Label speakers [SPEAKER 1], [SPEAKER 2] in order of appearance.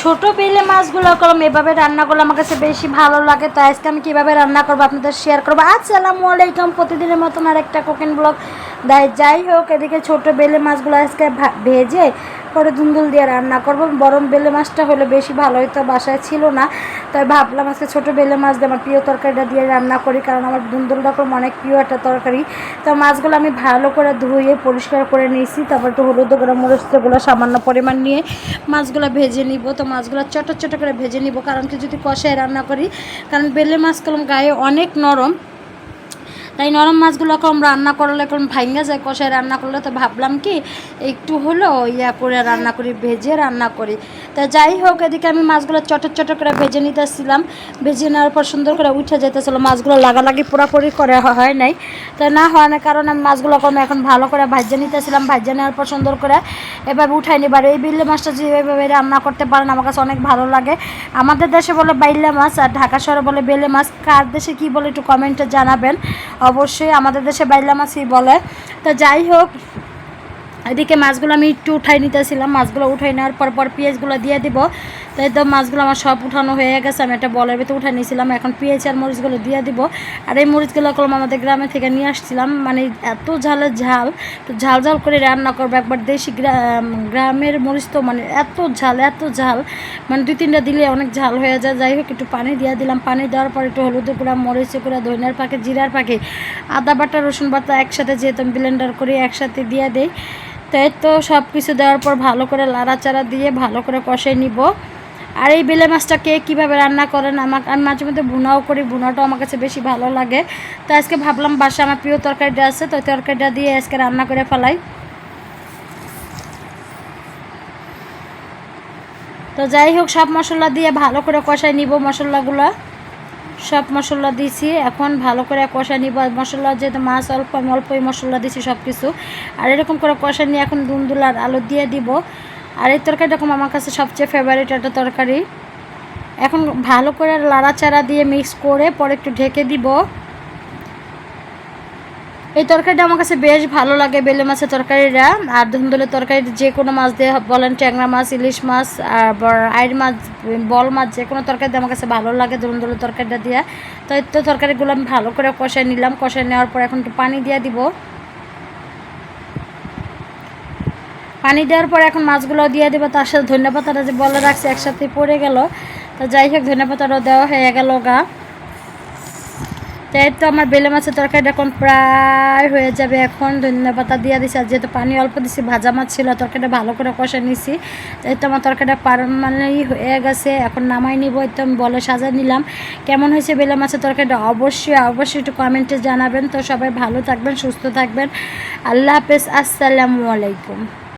[SPEAKER 1] ছোট বেলে মাছগুলো করলাম এভাবে রান্না করলে আমার কাছে বেশি ভালো লাগে। তো আজকে আমি কীভাবে রান্না করব আপনাদের শেয়ার করব। আসসালামু আলাইকুম, প্রতিদিনের মতন আর একটা কুকিং ব্লগ দেয় যাই হোক, এদিকে ছোট বেলে মাছগুলো আজকে ভেজে পরে দুন্দুল দিয়ে রান্না করব। বরং বেলে মাছটা হলে বেশি ভালো হতো বাসায় ছিল না। তাই ভাবলাম আজকে ছোটো বেলে মাছ দিয়ে আমার প্রিয় তরকারিটা দিয়ে রান্না করি, কারণ আমার দুন্দুলটা খুব অনেক প্রিয় একটা তরকারি। তো মাছগুলো আমি ভালো করে ধুয়ে পরিষ্কার করে নিয়েছি, তারপর একটু হলুদ গরম মরিচগুলো সামান্য পরিমাণ নিয়ে মাছগুলো ভেজে নিব। তো মাছগুলো চটো চটো করে ভেজে নিব, কারণ কি যদি কষায় রান্না করি, কারণ বেলে মাছ কলম গায়ে অনেক নরম তাই নরম মাছগুলো কম রান্না করলে কম ভাঙ্গা যায়, কষায় রান্না করলে তো ভাবলাম কি, একটু হলো ইয়া করে রান্না করি, ভেজে রান্না করি। তা যাই হোক, এদিকে আমি মাছগুলো চটর চটো করে ভেজে নিতেছিলাম। ভেজে নেওয়ার পর সুন্দর করে উঠে যেতেছিল। মাছগুলো লাগালাগি পুরাপুরি করে হয় নাই। তো না হয় না কারণ আমি মাছগুলো কম এখন ভালো করে ভাজে নিতেছিলাম। ভাজে নেওয়ার পর সুন্দর করে এভাবে উঠাই নিবার এই বিল্লে মাছটা যেভাবে রান্না করতে পারেন, আমার কাছে অনেক ভালো লাগে। আমাদের দেশে বলে বাইল্লা মাছ আর ঢাকা শহরে বলে বেলে মাছ। কার দেশে কি বলে একটু কমেন্টে জানাবেন। অবশ্যই আমাদের দেশে বাইল্লা মাছই বলে। তো যাই হোক এদিকে মাছগুলো আমি একটু উঠাই নিতেছিলাম মাছগুলো উঠাই নেওয়ার পর পর পেঁয়াজগুলো দিয়ে দিব। তাই তো মাছগুলো আমার সব উঠানো হয়ে গেছে। আমি একটা বলের ভিতরে উঠে নিয়েছিলাম। এখন পেঁয়াজ আর মরিচগুলো দিয়ে দিব। আর এই মরিচগুলো কলম আমাদের গ্রামে থেকে নিয়ে আসছিলাম। মানে এত ঝালের ঝাল। তো ঝাল ঝাল করে রান্না করব। একবার দেশি গ্রামের মরিচ তো মানে এত ঝাল এত ঝাল। মানে দুই তিনটা দিলে অনেক ঝাল হয়ে যায়। যাই হোক, একটু পানি দিয়ে দিলাম। পানি দেওয়ার পর একটু হলুদ গুঁড়া, মরিচ গুঁড়া, ধনিয়ার পাখি, জিরার পাখি, আদা বাটা, রসুন বাটা একসাথে যেহেতু আমি ব্লেন্ডার করে, একসাথে দিয়ে দেই। তাই তো সব কিছু দেওয়ার পর ভালো করে লাড়াচাড়া দিয়ে ভালো করে কষাই নিব। আর এই বেলে মাছটা কে কীভাবে রান্না করেন? আমাকে আমি মাঝে মধ্যে ভুনাও করি, ভুনাটাও আমার কাছে বেশি ভালো লাগে। তো আজকে ভাবলাম বাসা আমার প্রিয় তরকারিটা আছে, তো তরকারিটা দিয়ে আজকে রান্না করে ফেলাই। তো যাই হোক, সব মশলা দিয়ে ভালো করে কষাই নিব মশলাগুলো। সব মশলা দিয়েছি এখন ভালো করে কষা নিব। মশলা যেহেতু মাছ অল্প অল্পই মশলা দিয়েছি সব কিছু আর এরকম করে কষা নিয়ে এখন দুন্দুল আর আলু দিয়ে দিব। আর এই তরকারি এরকম আমার কাছে সবচেয়ে ফেভারিট একটা তরকারি। এখন ভালো করে লাড়াচাড়া দিয়ে মিক্স করে পরে একটু ঢেকে দিব। এই তরকারিটা আমার কাছে বেশ ভালো লাগে বেলে মাছের তরকারিটা। আর ধুন্দুলের তরকারি যে কোনো মাছ দিয়ে বলেন ট্যাংরা মাছ, ইলিশ মাছ আর আইর মাছ, বল মাছ, যে কোনো তরকারি আমার কাছে ভালো লাগে ধুন্দুলের তরকারিটা দিয়ে। তো এই তো তরকারিগুলো আমি ভালো করে কষাই নিলাম। কষাই নেওয়ার পর এখন একটু পানি দিয়ে দিব। পানি দেওয়ার পর এখন মাছগুলো দিয়ে দেবো। তার সাথে ধনিয়া পাতাটা যে বলে রাখছি একসাথে পড়ে গেল। তো যাই হোক ধনিয়া পাতাটাও দেওয়া হয়ে গেল গা। তাই তো আমার বেলে মাছের তরকারিটা এখন প্রায় হয়ে যাবে। এখন ধনিয়া পাতা দিয়ে দিছি। আর যেহেতু পানি অল্প দিছি, ভাজা মাছ ছিল, তরকারিটা ভালো করে কষে নিছি। তাই তো আমার তরকারিটা পার পারমানেই হয়ে গেছে। এখন নামাই নিব। আমি বলে সাজা নিলাম। কেমন হয়েছে বেলে মাছের তরকারিটা? অবশ্যই অবশ্যই একটু কমেন্টে জানাবেন। তো সবাই ভালো থাকবেন, সুস্থ থাকবেন। আল্লাহ হাফেজ। আসসালামু আলাইকুম।